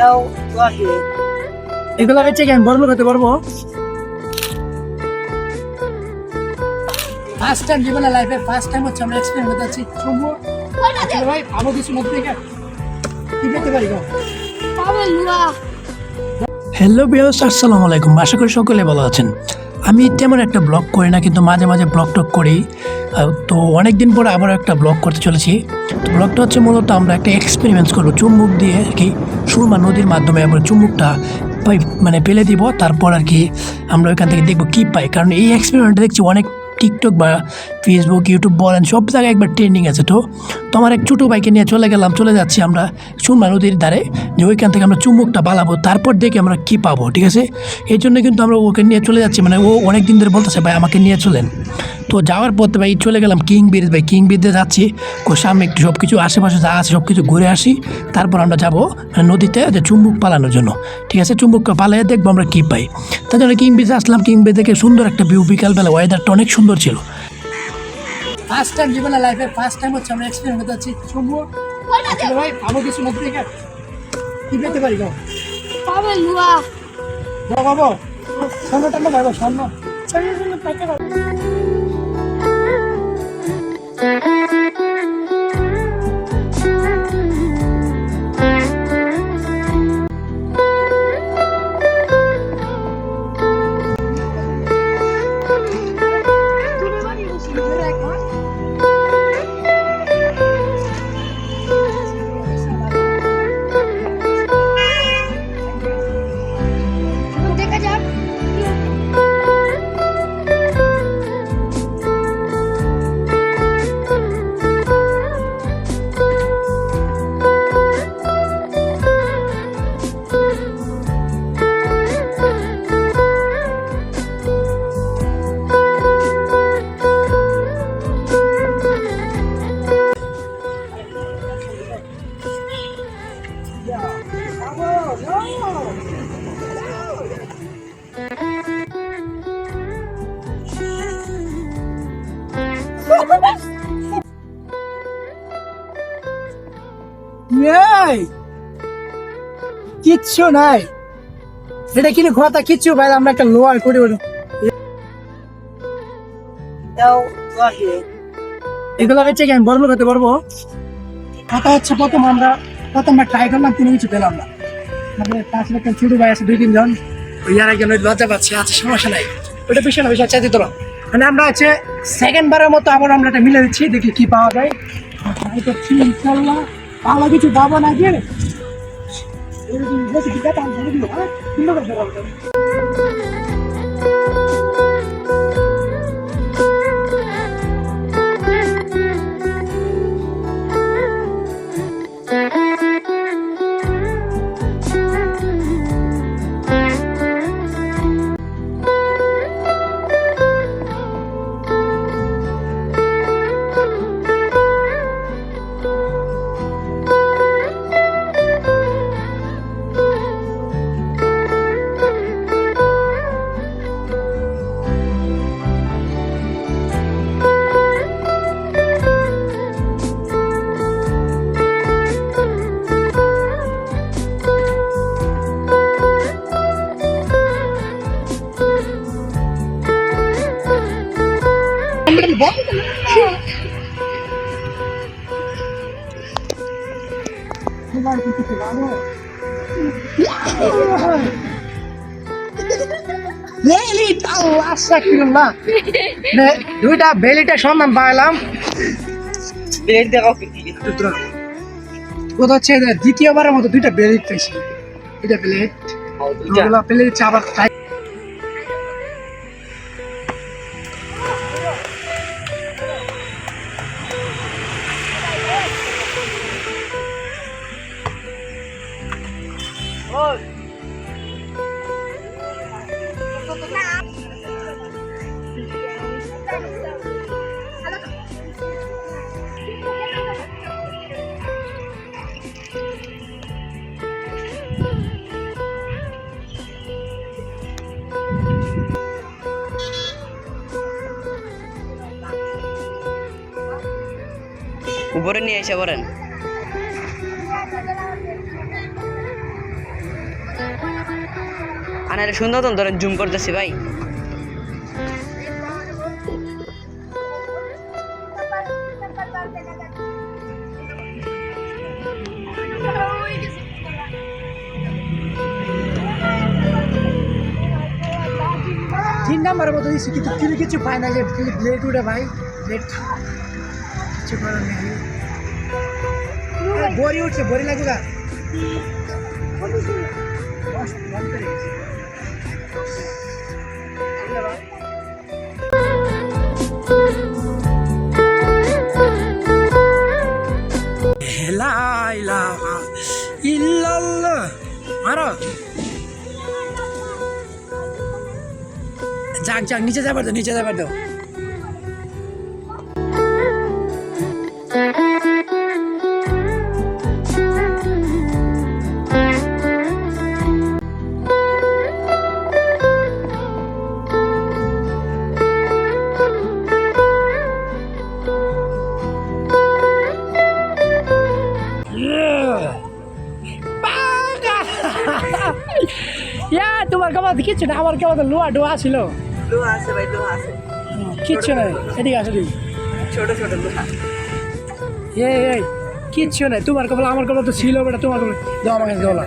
এটাও লাগে। এগুলো হচ্ছে কি বড় লোক হতে পারব? ফার্স্ট টাইম জীবনে লাইফে ফার্স্ট টাইম হচ্ছে আমরা এক্সপেরিমেন্ট করতে যাচ্ছি। শুনব ভাই ভালো কিছু মধ্যে থেকে কি পেতে পারি গো? পাবে লুয়া হ্যালো বিয়াস আসসালামু আলাইকুম। আশা করি সকলে ভালো আছেন। আমি তেমন একটা ব্লগ করি না কিন্তু মাঝে মাঝে ব্লগ টক করি। তো অনেক দিন পরে আবার একটা ব্লগ করতে চলেছি। তো ব্লগটা হচ্ছে মূলত আমরা একটা এক্সপেরিমেন্টস করব, চুম্বুক দিয়ে আর কি, সুরমা নদীর মাধ্যমে আমরা চুম্বুকটা মানে ফেলে দিব, তারপর আর কি আমরা ওইখান থেকে দেখব কী পাই। কারণ এই এক্সপেরিমেন্টটা দেখছি অনেক টিকটক বা ফেসবুক ইউটিউব বলেন, সব জায়গায় একবার ট্রেন্ডিং আছে তো। তো আমার এক ছোটো বাইকে নিয়ে চলে গেলাম, চলে যাচ্ছি আমরা সুরমা নদীর ধারে, যে ওইখান থেকে আমরা চুম্বকটা বালাবো তারপর দেখে আমরা কী পাবো, ঠিক আছে? এই জন্য কিন্তু আমরা ওকে নিয়ে চলে যাচ্ছি মানে ও অনেক দিন ধরে বলতেছে, ভাই, আমাকে নিয়ে চলেন। তো যাওয়ার পথে ভাই চলে গেলাম কিং ব্রিজ ভাই কিং ব্রিজে যাচ্ছি। ও সামনে একটু সব কিছু আশেপাশে যা আছে সব কিছু ঘুরে আসি। তারপর আমরা যাব মানে নদীতে যে চুম্বক পালানোর জন্য। ঠিক আছে চুম্বককে পালিয়ে দেখব আমরা কী পাই। তার জন্য কিং ব্রিজে আসলাম কিং ব্রিজ থেকে সুন্দর একটা ভিউ বিকালবেলা। ওয়েদারটা অনেক সুন্দর ছিল। ফার্স্ট টাইম জীবনে লাইফে ফার্স্ট টাইম হচ্ছে আমরা এক্সপেরিমেন্ট করতে যাচ্ছি চুম্বক। আসলে ভাই ভালো কিছু থেকে কি পেতে পারি গো পাবে লুয়া। বাবা স্বর্ণ টান্ড ভাইবা স্বর্ণ ছোট পাইতে পাবে দেখা নাই। কিচ্ছু নাই। এটা কিনে কথা কিচ্ছু ভাই আমরা একটা লোয়ার করে বলি। এগুলো হচ্ছে কি আমি হতে পারব? কথা হচ্ছে প্রথম আমরা প্রথমবার ট্রাই করলাম কোনো কিছু পেলাম না। মানে পাশে একটা ছোট ভাই আছে দুই তিনজন। ওই আর একজন লজ্জা পাচ্ছে আচ্ছা সমস্যা নাই। ওটা বিষয় না বিষয় মানে আমরা আছে সেকেন্ড বারের মতো আবার আমরা এটা মিলে দিচ্ছি দেখি কি পাওয়া যায়। ইনশাল্লাহ ভালো কিছু পাবো না যে এরকম বেশি ঠিক আছে আমি দিও হ্যাঁ? সুন্দর দুইটা বেলিটা সন্ধান পাইলাম। কোথা হচ্ছে দ্বিতীয়বারের মতো দুইটা বেলিট পেয়েছি এটা প্লেট প্লেট আবার উপরে নিয়ে এসে পড়েন। আনারে সুন্দর ধরেন জুম করতেছি ভাই। তিন নাম্বারের মতো দিচ্ছি কিন্তু কিছু কিছু পায় না যে ব্লেড উঠে ভাই ব্লেড কিছু করার নেই। আরে, বড়ি উঠছে বড়ি লাগবে গা। লা ইলাহা ইল্লাল্লাহ। মারো। যাক যাক, নিচে যাবার দাও নিচে যাবার দাও ইয়া, তোমার কেমন কিচ্ছু না, আমার কেমন লোয়া ডোয়া ছিল। লোহা আছে ভাই লোহা আছে। কিচ্ছু নাই এদিকে আসো দিদি ছোট ছোট লোহা এই এই কিচ্ছু নাই তোমার কপাল আমার কপাল তো ছিল বেটা তোমার কপাল। দাও আমাকে গলা